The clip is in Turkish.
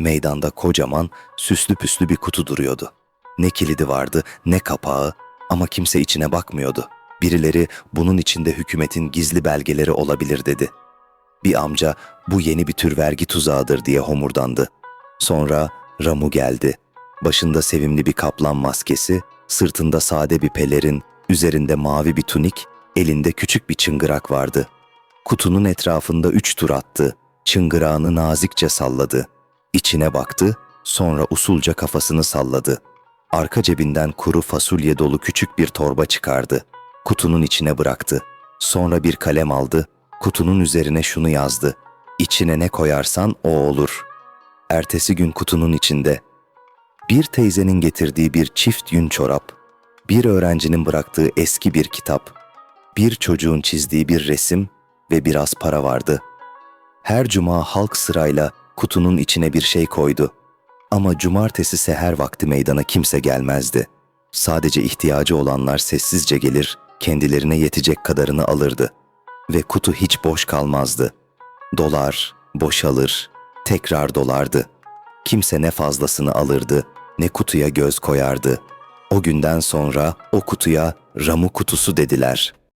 Meydanda kocaman, süslü püslü bir kutu duruyordu. Ne kilidi vardı, ne kapağı ama kimse içine bakmıyordu. Birileri bunun içinde hükümetin gizli belgeleri olabilir dedi. Bir amca bu yeni bir tür vergi tuzağıdır diye homurdandı. Sonra Ramu geldi. Başında sevimli bir kaplan maskesi, sırtında sade bir pelerin, üzerinde mavi bir tunik, elinde küçük bir çıngırak vardı. Kutunun etrafında üç tur attı, çıngırağını nazikçe salladı. İçine baktı, sonra usulca kafasını salladı. Arka cebinden kuru fasulye dolu küçük bir torba çıkardı. Kutunun içine bıraktı. Sonra bir kalem aldı, kutunun üzerine şunu yazdı. İçine ne koyarsan o olur. Ertesi gün kutunun içinde bir teyzenin getirdiği bir çift yün çorap, bir öğrencinin bıraktığı eski bir kitap, bir çocuğun çizdiği bir resim ve biraz para vardı. Her cuma halk sırayla kutunun içine bir şey koydu. Ama cumartesi seher vakti meydana kimse gelmezdi. Sadece ihtiyacı olanlar sessizce gelir, kendilerine yetecek kadarını alırdı. Ve kutu hiç boş kalmazdı. Dolar, boşalır, tekrar dolardı. Kimse ne fazlasını alırdı, ne kutuya göz koyardı. O günden sonra o kutuya Ramu kutusu dediler.''